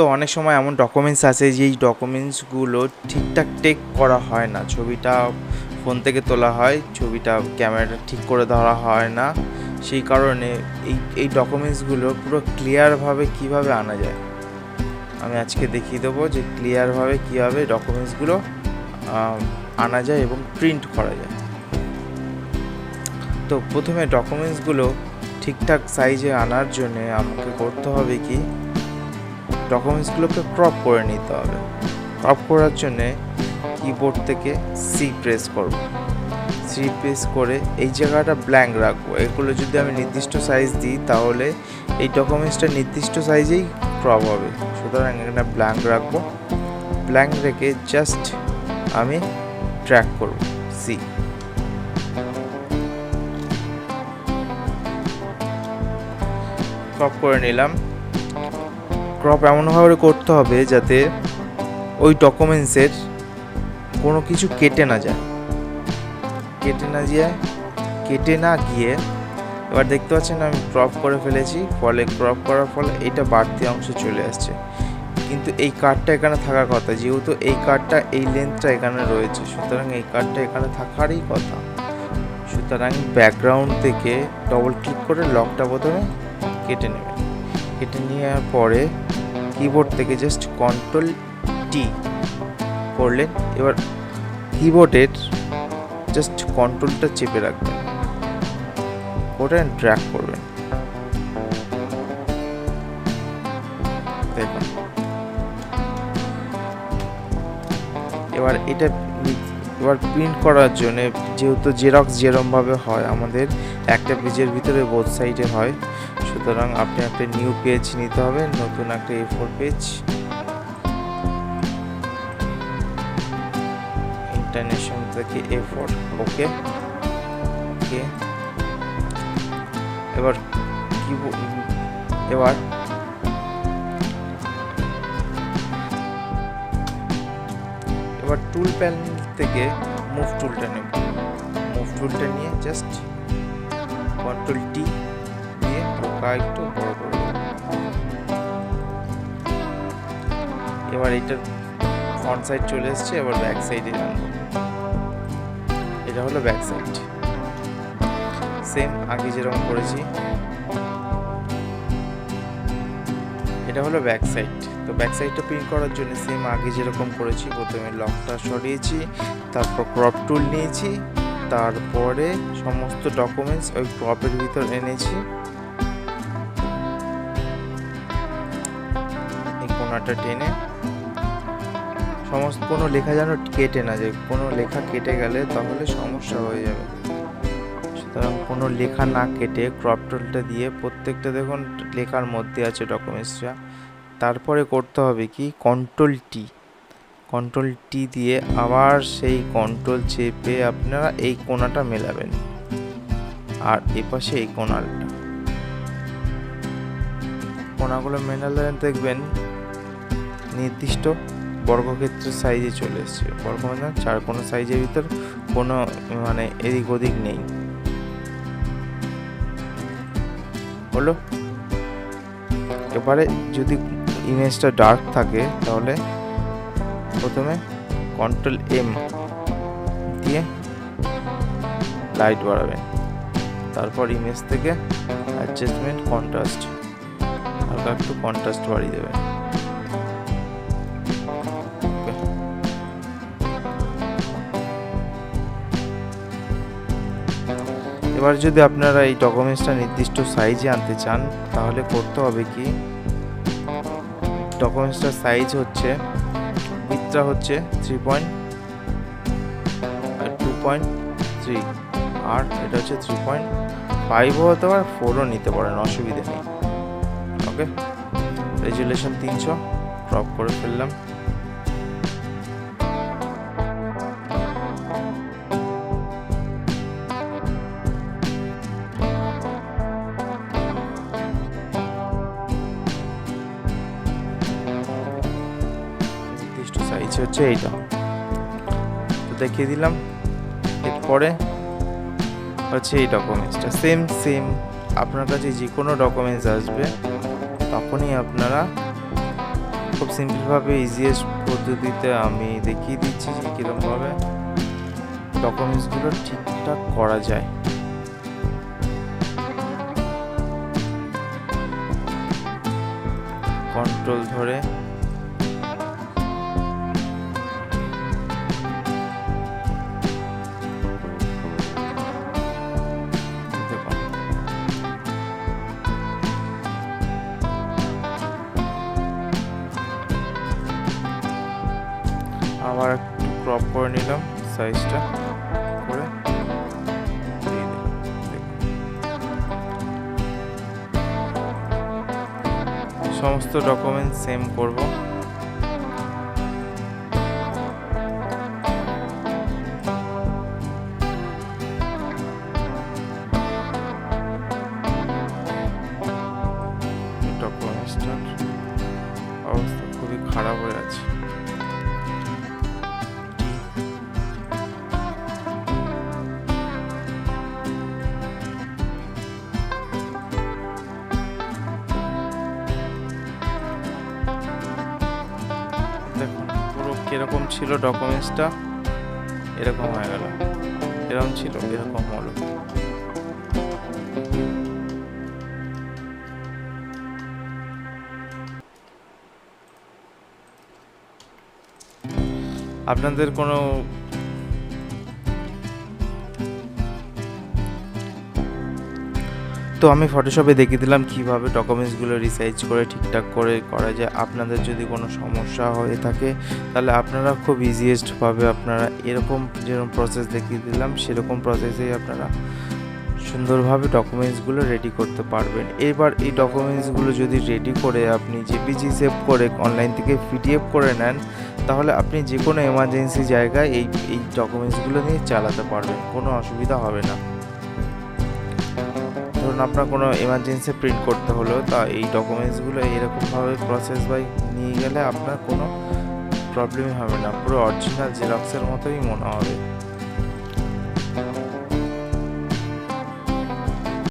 তো অনেক সময় এমন ডকুমেন্টস আছে যেই ডকুমেন্টসগুলো ঠিকঠাক টেক করা হয় না। ছবিটা ফোন থেকে তোলা হয়, ছবিটা ক্যামেরাটা ঠিক করে ধরা হয় না। সেই কারণে এই এই ডকুমেন্টসগুলো পুরো ক্লিয়ারভাবে কীভাবে আনা যায়? আমি আজকে দেখিয়ে দেবো যে ক্লিয়ারভাবে কীভাবে ডকুমেন্টসগুলো আনা যায় এবং প্রিন্ট করা যায়। তো প্রথমে ডকুমেন্টসগুলো ঠিকঠাক সাইজে আনার জন্যে আমাকে করতে হবে কি ডকুমেন্টসগুলোকে ক্রপ করে নিতে হবে। ক্রপ করার জন্যে কিবোর্ড থেকে সি প্রেস করব। সি প্রেস করে এই জায়গাটা ব্ল্যাঙ্ক রাখব। এগুলো যদি আমি নির্দিষ্ট সাইজ দিই, তাহলে এই ডকুমেন্টসটা নির্দিষ্ট সাইজেই ক্রপ হবে। সুতরাং এখানে ব্ল্যাঙ্ক রাখব। ব্ল্যাঙ্ক রেখে জাস্ট আমি ট্র্যাক করব সি ক্রপ করে নিলাম। ক্রপ এমনভাবে করতে হবে যাতে ওই ডকুমেন্টসের কোনো কিছু কেটে না যায়। কেটে না যায়, কেটে না গিয়ে, এবার দেখতে পাচ্ছেন আমি ক্রপ করে ফেলেছি, ফলে ক্রপ করার ফলে এটা বাড়তি অংশ চলে আসছে। কিন্তু এই কার্ডটা এখানে থাকার কথা, যেহেতু এই কার্ডটা এই লেন্থটা এখানে রয়েছে, সুতরাং এই কার্ডটা এখানে থাকারই কথা। সুতরাং ব্যাকগ্রাউন্ড থেকে ডবল ক্লিক করে লকটা প্রথমে কেটে নেবেন। কেটে নেওয়ার পরে কিবোর্ড থেকে জাস্ট কন্ট্রোল টি করলেন। এবার কিবোর্ডের জাস্ট কন্ট্রোলটা চেপে রাখবেন। ওটা ড্র্যাগ করবেন। এবার এটা এবার প্রিন্ট করার জন্য যেহেতু জেরক্স যেরমভাবে হয় আমাদের, একটা পেজের ভিতরে বোথ সাইডে হয়। সুতরাং আপনি একটা নিউ পেজ নিতে হবে, নতুন একটা এ ফোর পেজ ইন্টারন্যাশনাল থেকে এ ফোর ওকে ওকে এবার কি এবার এবার টুল প্যানেল থেকে মুভ টুলটা নেব। মুভ টুলটা নিয়ে জাস্ট কন্ট্রোল টি দিয়ে একটু বড় করে এবার এটার ফ্রন্ট সাইড চলে এসছে, এবার ব্যাক সাইডে আনব এটা হলো ব্যাক সাইড সেম আগে যেরকম করেছি। এটা হলো ব্যাক সাইড তো ব্যাক সাইডটা প্রিন্ট করার জন্য সেম আগে যেরকম করেছি, প্রথমে লকটা সরিয়েছি, তারপর ক্রপ টুল নিয়েছি, তারপরে সমস্ত ডকুমেন্টস ওই ক্রপের ভিতর এনেছি। কোনাটা টেনে, সমস্ত, কোনো লেখা যেন কেটে না যায়। কোনো লেখা কেটে গেলে তাহলে সমস্যা হয়ে যাবে। সুতরাং কোনো লেখা না কেটে ক্রপ টুলটা দিয়ে প্রত্যেকটা দেখুন, লেখার মধ্যে আছে ডকুমেন্টসটা তারপরে করতে হবে কি? কন্ট্রোল টি কন্ট্রোল টি দিয়ে আবার সেই কন্ট্রোল চেপে আপনারা এই কোনাটা মেলাবেন। আর এপাশে এই কোণাটা কোনাগুলো মেলালে দেখবেন নির্দিষ্ট বর্গক্ষেত্রের সাইজে চলে এসছে। বর্গ মানে চার কোনো সাইজের ভিতর কোনো মানে এদিক ওদিক নেই। হলো? এবারে যদি ইমেজটা ডার্ক থাকে, তাহলে প্রথমে কন্ট্রোল এম দিয়ে লাইট বাড়াবেন তারপর ইমেজ থেকে অ্যাডজাস্টমেন্ট কন্ট্রাস্ট হালকা একটু কন্ট্রাস্ট বাড়িয়ে দেবেন এবার যদি আপনারা এই ডকুমেন্টসটা নির্দিষ্ট সাইজে আনতে চান, তাহলে করতে হবে কি? ডকুমেন্টসটার সাইজ হচ্ছে উইথটা হচ্ছে three point two point three আর এটা হচ্ছে থ্রি পয়েন্ট ফাইভও হতে পারে ফোরও নিতে পারেন, অসুবিধে নেই। ওকে রেজুলেশন তিনশো ক্রপ করে ফেললাম। নির্দিষ্ট হচ্ছে এইটা। তো দেখিয়ে দিলাম। এরপরে হচ্ছে এই ডকুমেন্টসটা সেম সেম আপনার কাছে যে কোনো ডকুমেন্টস আসবে, তখনই আপনারা খুব সিম্পলভাবে ইজিয়েস্ট পদ্ধতিতে আমি দেখিয়ে দিচ্ছি যে কীরকমভাবে ডকুমেন্টসগুলো ঠিকঠাক করা যায়। কন্ট্রোল ধরে করে নিলাম সাইজটা করে। সমস্ত ডকুমেন্ট সেম করব কীরকম ছিল ডকুমেন্টসটা এরকম হয়ে গেল। এরকম ছিল এরকম হলো। আপনাদের কোনো তো আমি ফটোশপে দেখিয়ে দিলাম কীভাবে ডকুমেন্টসগুলো রিসাইজ করে ঠিকঠাক করে করা যায়। আপনাদের যদি কোনো সমস্যা হয়ে থাকে, তাহলে আপনারা খুব ইজিয়েস্টভাবে আপনারা এরকম যেরকম প্রসেস দেখিয়ে দিলাম, সেরকম প্রসেসেই আপনারা সুন্দরভাবে ডকুমেন্টসগুলো রেডি করতে পারবেন। এবার এই ডকুমেন্টসগুলো যদি রেডি করে আপনি জেপিজি সেভ করে অনলাইন থেকে পিডিএফ করে নেন, তাহলে আপনি যে কোনো এমার্জেন্সি জায়গায় এই এই ডকুমেন্টসগুলো নিয়ে চালাতে পারবেন। কোনো অসুবিধা হবে না। ধরুন আপনার কোনো এমার্জেন্সি প্রিন্ট করতে হলো তা এই ডকুমেন্টসগুলো এরকমভাবে প্রসেস বাই নিয়ে গেলে আপনার কোনো প্রবলেমই হবে না। পুরো অরিজিনাল জেরক্সের মতোই মনে হবে।